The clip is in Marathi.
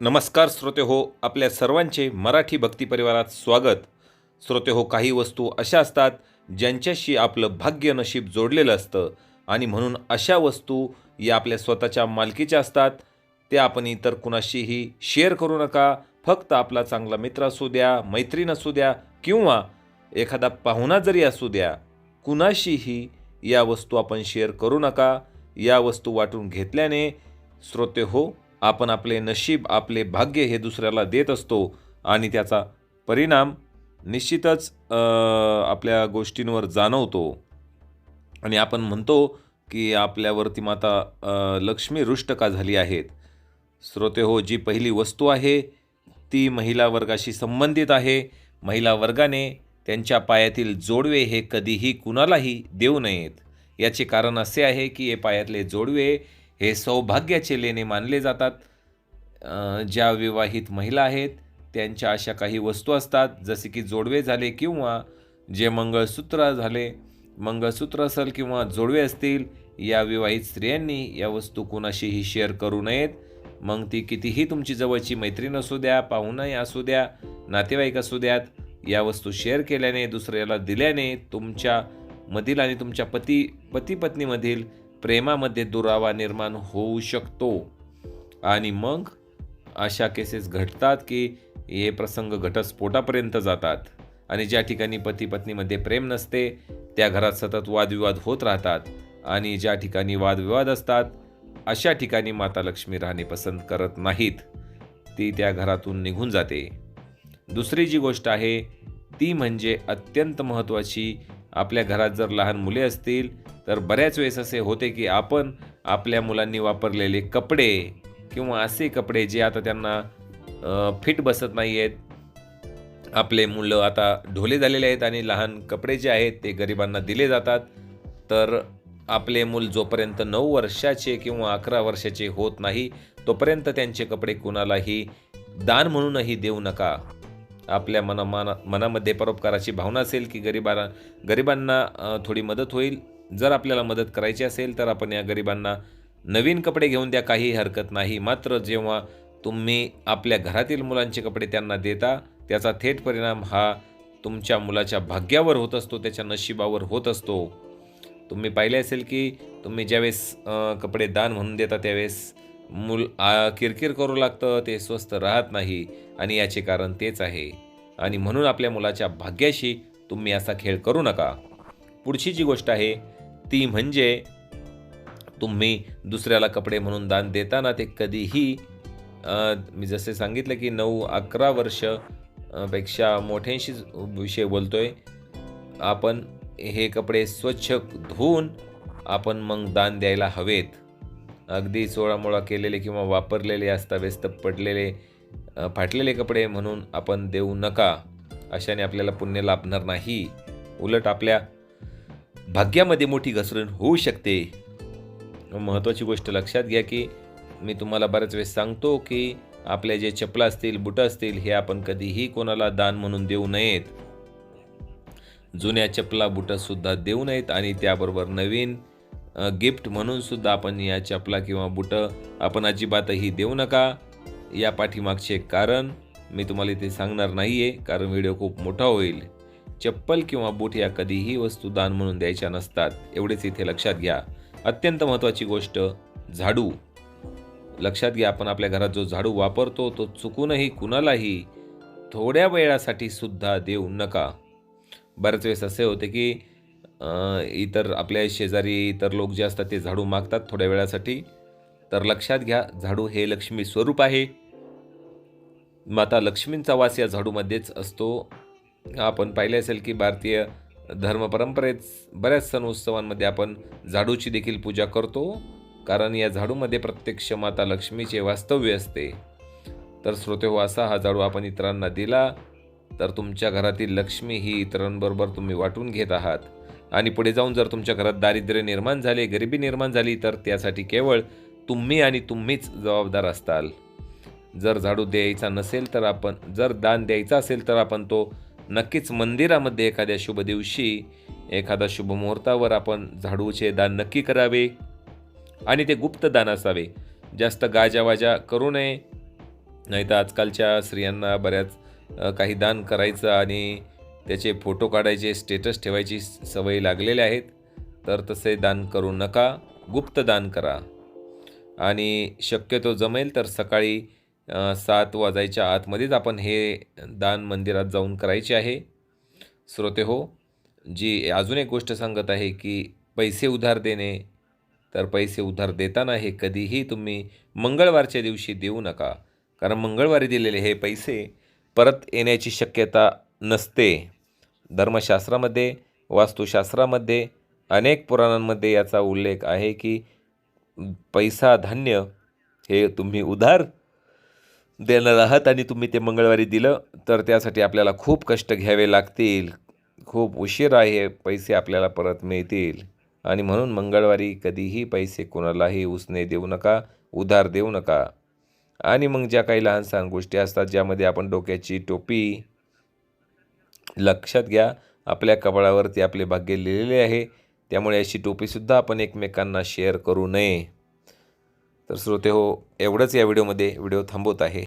नमस्कार श्रोते हो आपल्या सर्वांचे मराठी भक्ती परिवारात स्वागत. श्रोते हो काही वस्तू अशा असतात ज्यांच्याशी आपलं भाग्य नशीब जोडलेलं असतं आणि म्हणून अशा वस्तू या आपल्या स्वतःच्या मालकीच्या असतात. त्या आपण इतर कुणाशीही शेअर करू नका. फक्त आपला चांगला मित्र असू द्या मैत्रीण असू द्या किंवा एखादा पाहुणा जरी असू द्या कुणाशीही या वस्तू आपण शेअर करू नका. या वस्तू वाटून घेतल्याने श्रोते हो आपण आपले नशीब आपले भाग्य हे दुसऱ्याला देत असतो आणि त्याचा परिणाम निश्चितच आपल्या गोष्टींवर जाणवतो. आणि आपण म्हणतो की आपल्यावरती माता लक्ष्मी रुष्ट का झाली आहेत? श्रोते हो जी पहिली वस्तू आहे ती महिला वर्गाशी संबंधित आहे. महिला वर्गाने त्यांच्या पायातील जोडवे हे कधीही कुणालाही देऊ नयेत. याचे कारण असे आहे की हे पायातले जोडवे हे सौभाग्याचे लेणे मानले जातात. ज्या विवाहित महिला आहेत त्यांच्या अशा काही वस्तू असतात जसे की जोडवे झाले किंवा जे मंगळसूत्र झाले. मंगळसूत्र असेल किंवा जोडवे असतील या विवाहित स्त्रियांनी या वस्तू कोणाशीही शेअर करू नयेत. मग ती कितीही तुमची जवळची मैत्रीण असू द्या पाहुणाही असू द्या नातेवाईक असू द्यात या वस्तू शेअर केल्याने दुसऱ्याला दिल्याने तुमच्या मधील आणि तुमच्या पती पती पत्नीमधील प्रेमामध्ये दुरावा निर्माण होऊ शकतो. आणि मग अशा केसेस घडतात की हे प्रसंग घटस्फोटापर्यंत जातात. आणि ज्या ठिकाणी पती पत्नीमध्ये प्रेम नसते त्या घरात सतत वादविवाद होत राहतात. आणि ज्या ठिकाणी वादविवाद असतात अशा ठिकाणी माता लक्ष्मी राहणे पसंत करत नाहीत. ती त्या घरातून निघून जाते. दुसरी जी गोष्ट आहे ती म्हणजे अत्यंत महत्त्वाची आपल्या घरात जर लहान मुले असतील तर बऱ्याच वेळेस असे होते की आपण आपल्या मुलांनी वापरलेले कपडे किंवा असे कपडे जे आता त्यांना फिट बसत नाही आहेत आपले मुलं आता ढोले झालेले आहेत आणि लहान कपडे जे आहेत ते गरिबांना दिले जातात. तर आपले मूल जोपर्यंत नऊ वर्षाचे किंवा अकरा वर्षाचे होत नाही तोपर्यंत त्यांचे कपडे कुणालाही दान म्हणूनही देऊ नका. आपल्या मना मना मनामध्ये परोपकाराची भावना असेल की गरिबाला गरिबांना थोडी मदत होईल. जर आपल्याला मदत करायची असेल तर आपण या गरिबांना नवीन कपडे घेऊन द्या काही हरकत नाही. मात्र जेव्हा तुम्ही आपल्या घरातील मुलांचे कपडे त्यांना देता त्याचा थेट परिणाम हा तुमच्या मुलाच्या भाग्यावर होत असतो त्याच्या नशिबावर होत असतो. तुम्ही पाहिले असेल की तुम्ही ज्यावेळेस कपडे दान म्हणून देता त्यावेळेस मूल आ, किरकिर करू लागतं ते स्वस्थ राहत नाही आणि याचे कारण तेच आहे. आणि म्हणून आपल्या मुलाच्या भाग्याशी तुम्ही असा खेळ करू नका. पुढची जी गोष्ट आहे ती म्हणजे तुम्ही दुसऱ्याला कपडे म्हणून दान देताना ते कधीही मी जसे सांगितलं की नऊ अकरा वर्षपेक्षा मोठ्यांशी विषय बोलतोय. आपण हे कपडे स्वच्छ धुवून आपण मग दान द्यायला हवेत. अगदी चोळामोळा केलेले किंवा वापरलेले अस्ताव्यस्त पडलेले फाटलेले कपडे म्हणून आपण देऊ नका अशाने आपल्याला पुण्य लाभणार नाही. उलट आपल्या भाग्यामध्ये मोठी घसरण होऊ शकते. महत्त्वाची गोष्ट लक्षात घ्या की मी तुम्हाला बऱ्याच वेळेस सांगतो की आपल्या जे चपला असतील बुटं असतील हे आपण कधीही कोणाला दान म्हणून देऊ नयेत. जुन्या चपला बुटंसुद्धा देऊ नयेत आणि त्याबरोबर नवीन गिफ्ट म्हणून सुद्धा आपण या चपला किंवा बुटं आपण अजिबातही देऊ नका. या पाठीमागचे कारण मी तुम्हाला इथे सांगणार नाही आहे कारण व्हिडिओ खूप मोठा होईल. चप्पल किंवा बूट या कधीही वस्तू दान म्हणून द्यायच्या नसतात एवढेच इथे लक्षात घ्या. अत्यंत महत्त्वाची गोष्ट झाडू. लक्षात घ्या आपण आपल्या घरात जो झाडू वापरतो तो चुकूनही कुणालाही थोड्या वेळासाठी सुद्धा देऊ नका. बऱ्याच वेळेस असे होते की इतर आपल्या शेजारी इतर लोक जे असतात ते झाडू मागतात थोड्या वेळासाठी. तर लक्षात घ्या झाडू हे लक्ष्मी स्वरूप आहे. माता लक्ष्मींचा वास या झाडूमध्येच असतो. आपण पाहिले असेल की भारतीय धर्म परंपरेत बऱ्याच सण उत्सवांमध्ये आपण झाडूची देखील पूजा करतो. कारण या झाडूमध्ये प्रत्यक्ष माता लक्ष्मीचे वास्तव्य असते. तर श्रोते हो असा हा झाडू आपण इतरांना दिला. तर तुमच्या घरातील लक्ष्मी ही इतरांबरोबर तुम्ही वाटून घेत आहात. आणि पुढे जाऊन जर तुमच्या घरात दारिद्र्य निर्माण झाले गरिबी निर्माण झाली तर त्यासाठी केवळ तुम्ही आणि तुम्हीच जबाबदार असताल. जर झाडू द्यायचा नसेल तर आपण जर दान द्यायचा असेल तर आपण तो नक्कीच मंदिरामध्ये एखाद्या शुभ दिवशी एखादा शुभ मुहूर्तावर आपण झाडूचे दान नक्की करावे आणि ते गुप्त दान असावे. जास्त गाजावाजा करू नये. नाही तर आजकालच्या स्त्रियांना बऱ्याच काही दान करायचं आणि त्याचे फोटो काढायचे स्टेटस ठेवायची स- सवय लागलेल्या आहेत. तर तसे दान करू नका गुप्त दान करा. आणि शक्यतो जमेल तर सकाळी सात वाजायच्या आतमध्येच आपण हे दान मंदिरात जाऊन करायचे आहे. श्रोते हो जी अजून एक गोष्ट सांगत आहे की पैसे उधार देणे तर पैसे उधार देताना हे कधीही तुम्ही मंगळवारच्या दिवशी देऊ नका. कारण मंगळवारी दिलेले हे पैसे परत येण्याची शक्यता नसते. धर्मशास्त्रामध्ये वास्तुशास्त्रामध्ये अनेक पुराणांमध्ये याचा उल्लेख आहे की पैसा धान्य हे तुम्ही उधार देणार आहात आणि तुम्ही ते मंगळवारी दिलं तर त्यासाठी आपल्याला खूप कष्ट घ्यावे लागतील. खूप उशीर आहे पैसे आपल्याला परत मिळतील. आणि म्हणून मंगळवारी कधीही पैसे कोणालाही उसने देऊ नका उधार देऊ नका. आणि मग ज्या काही लहान सहान गोष्टी असतात ज्यामध्ये आपण डोक्याची टोपी लक्षात घ्या आपल्या कपाळावरती आपले भाग्य लिहिलेले आहे. त्यामुळे अशी टोपीसुद्धा आपण एकमेकांना शेअर करू नये. तर श्रोते हो एवढंच या व्हिडिओमध्ये व्हिडिओ थांबवत आहे.